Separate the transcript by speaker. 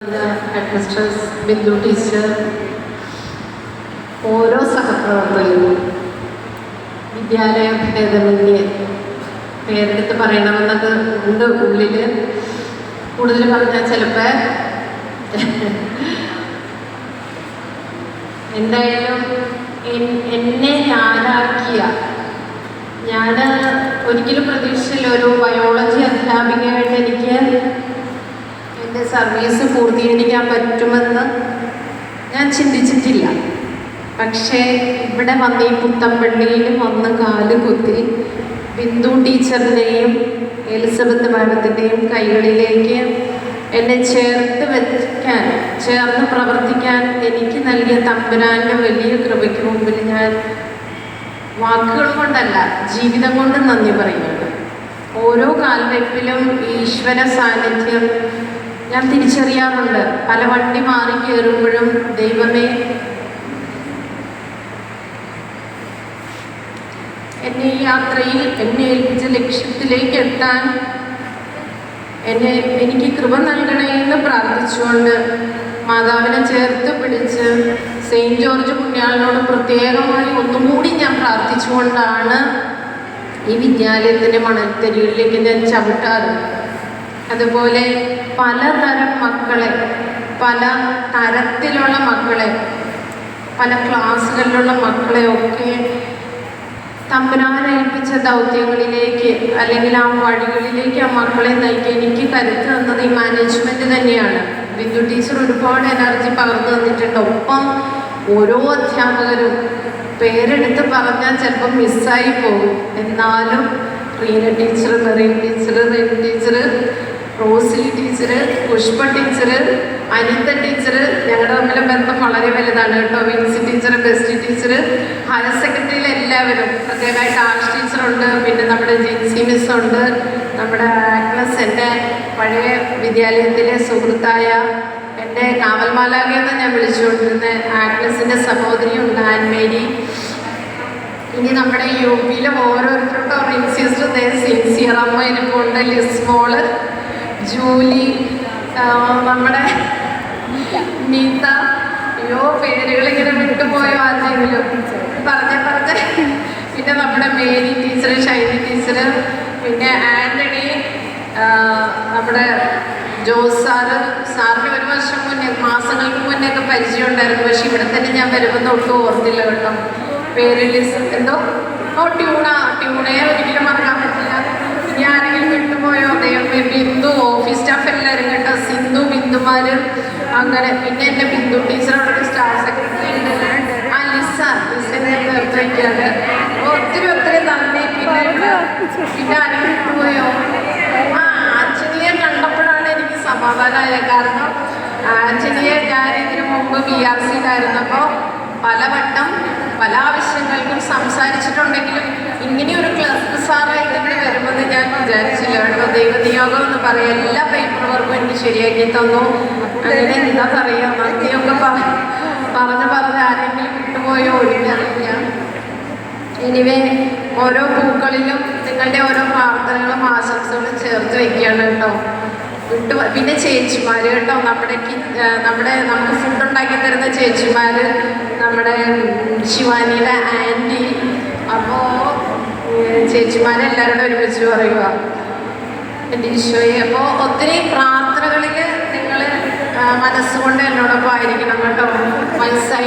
Speaker 1: Headmistress Bindu teacher ഓരോ സഹപ്രവർത്തകരും വിദ്യാലയ ഭേദമന്യേ പേരെടുത്ത് പറയണമെന്നത് ഉണ്ട് ഉള്ളിൽ കൂടുതൽ പറഞ്ഞാൽ ചിലപ്പോൾ എന്തായാലും എന്നെ ഞാനാക്കിയ ഞാൻ ഒരിക്കലും പ്രതീക്ഷിച്ചില്ല ഒരു ബയോളജി അധ്യാപികയായിട്ട് എനിക്ക് സർവീസ് പൂർത്തീകരിക്കാൻ പറ്റുമെന്ന് ഞാൻ ചിന്തിച്ചിട്ടില്ല. പക്ഷേ ഇവിടെ വന്ന് ഈ പുത്തമ്പള്ളിയിൽ വന്ന് കാൽ കുത്തി ബിന്ദു ടീച്ചറിന്റെയും എലിസബത്ത് മാഡത്തിന്റെയും കൈകളിലേക്ക് എന്നെ ചേർത്ത് വെക്കാൻ ചേർന്ന് പ്രവർത്തിക്കാൻ എനിക്ക് നൽകിയ തമ്പുരാന്റെ വലിയ കൃപയ്ക്ക് മുമ്പിൽ ഞാൻ വാക്കുകൾ കൊണ്ടല്ല ജീവിതം കൊണ്ട് നന്ദി പറയുന്നുണ്ട് ഓരോ കാൽവെപ്പിലും ഈശ്വര സാന്നിധ്യം ഞാൻ തിരിച്ചറിയാറുണ്ട്. പല വണ്ടി മാറി കയറുമ്പോഴും ദൈവമേ എന്നെ ഈ യാത്രയിൽ എന്നെ ഏൽപ്പിച്ച ലക്ഷ്യത്തിലേക്ക് എത്താൻ എന്നെ എനിക്ക് കൃപ നൽകണേ എന്ന് പ്രാർത്ഥിച്ചുകൊണ്ട് മാതാവിനെ ചേർത്ത് പിടിച്ച് സെയിന്റ് ജോർജ് പുണ്യാളിനോട് പ്രത്യേകമായി ഒന്നുകൂടി ഞാൻ പ്രാർത്ഥിച്ചുകൊണ്ടാണ് ഈ വിദ്യാലയത്തിന്റെ മണൽത്തരികളിലേക്ക് ഞാൻ ചവിട്ടാറ് അതുപോലെ പലതരം മക്കളെ പല തരത്തിലുള്ള മക്കളെ പല ക്ലാസ്സുകളിലുള്ള മക്കളെ ഒക്കെ തമ്പുരാൻ ദൗത്യങ്ങളിലേക്ക് അല്ലെങ്കിൽ ആ വഴികളിലേക്ക് ആ മക്കളെ നയിക്കാൻ എനിക്ക് കരുത്ത് തന്നത് ഈ മാനേജ്മെന്റ് തന്നെയാണ്. ബിന്ദു ടീച്ചർ ഒരുപാട് എനർജി പകർന്നു തന്നിട്ടുണ്ട്. ഒപ്പം ഓരോ അധ്യാപകരും പേരെടുത്ത് പറഞ്ഞാൽ ചിലപ്പോൾ മിസ്സായി പോകും. എന്നാലും Reena teacher Merin teacher Reen teacher Rosily teacher Pushpa teacher Anitha teacher ഞങ്ങളുടെ തമ്മിലെ ബന്ധം വളരെ വലുതാണ് കേട്ടോ. Vincy teacher best teacher higher സെക്കൻഡറിയിൽ എല്ലാവരും പ്രത്യേകമായിട്ട് ആർട്സ് ടീച്ചറുണ്ട്. പിന്നെ നമ്മുടെ ജിൻസി മിസ് ഉണ്ട് നമ്മുടെ ആഗ്നസ് എന്റെ പഴയ വിദ്യാലയത്തിലെ സുഹൃത്തായ എന്റെ കാവൽമാലാകെ എന്ന് ഞാൻ വിളിച്ചുകൊണ്ടിരുന്ന. ആഗ്നസിന്റെ സഹോദരിയുണ്ട് ആൻമേരി. ഇനി നമ്മുടെ യു പിയിലെ റിൻസിയസ്റ്റ് സിൻസിയർ അമ്മ എനിക്കുണ്ട് ലിസ്മോൾ. ജൂലി നമ്മുടെ മീത അയ്യോ പേരുകൾ ഇങ്ങനെ വിട്ടുപോയോ ആരെങ്കിലും പറഞ്ഞ പറഞ്ഞ. പിന്നെ നമ്മുടെ മേരി ടീച്ചർ ഷൈനി ടീച്ചർ പിന്നെ ആന്റണി നമ്മുടെ ജോസ് സാറ്. സാറിന് ഒരു വർഷം മുന്നേ മാസങ്ങൾക്ക് മുന്നേ ഒക്കെ പരിചയം ഉണ്ടായിരുന്നു. പക്ഷെ ഇവിടെ തന്നെ ഞാൻ വരുമെന്ന് ഒട്ടും ഓർത്തില്ല കേട്ടോ. പേര് ലിസ് എന്തോ? ഓ ട്യൂണ ട്യൂണയെ ഒരിക്കലും മറക്കാൻ പറ്റില്ല ഇനി ആരെങ്കിലും വിട്ടുപോയോ ദൈവമേ ബിന്ദു ഓഫീസ് സ്റ്റാഫ് എല്ലാവരും കേട്ടോ ബിന്ദുമാര് അങ്ങനെ പിന്നെ എന്റെ ബിന്ദു ടീച്ചർ അവിടെ സ്റ്റാർ സെക്രട്ടറി ഒത്തിരി ഒത്തിരി നന്ദി. പിന്നെ പിന്നെ വിട്ടുപോയോ ആ ആഞ്ജലിയെ കണ്ടപ്പോഴാണ് എനിക്ക് സമാധാനമായ കാരണം. അച്ഛനിയെ ഞാൻ ഇതിനു മുമ്പ് ബി ആർ സിയിലായിരുന്നപ്പോൾ പലവട്ടം പല ആവശ്യങ്ങൾക്കും സംസാരിച്ചിട്ടുണ്ടെങ്കിലും ഇങ്ങനെയൊരു ക്ലർക്ക് സാറായിട്ട് ഇവിടെ വരുമെന്ന് ഞാൻ വിചാരിച്ചില്ല. കേട്ടോ ദൈവനിയോഗം എന്ന് പറയാം എല്ലാ പേപ്പർ വർക്കും എനിക്ക് ശരിയാക്കി തന്നു. അങ്ങനെ എന്താ പറയുക നന്ദിയൊക്കെ പറ പറഞ്ഞ് പറഞ്ഞ് ആരെങ്കിലും വിട്ടുപോയോ? ഒഴിഞ്ഞറിയില്ല ഇനിവേ ഓരോ പൂക്കളിലും നിങ്ങളുടെ ഓരോ പ്രാർത്ഥനകളും ആശംസകളും ചേർത്ത് വെക്കുകയാണ് കേട്ടോ. വിട്ടു പിന്നെ ചേച്ചിമാർ കേട്ടോ നമ്മുടെ നമ്മുടെ നമുക്ക് ഫുഡ് ഉണ്ടാക്കി തരുന്ന ചേച്ചിമാർ നമ്മുടെ ശിവാനിയുടെ ആന്റി. അപ്പോൾ ചേച്ചിമാരെല്ലാവരോടും ഒരുമിച്ച് പറയുക. എന്റെ ഈശോയെ. അപ്പോൾ ഒത്തിരി പ്രാർത്ഥനകളിൽ നിങ്ങൾ മനസ്സുകൊണ്ട് എന്നോടൊപ്പം ആയിരിക്കണം കേട്ടോ. വയസ്സായി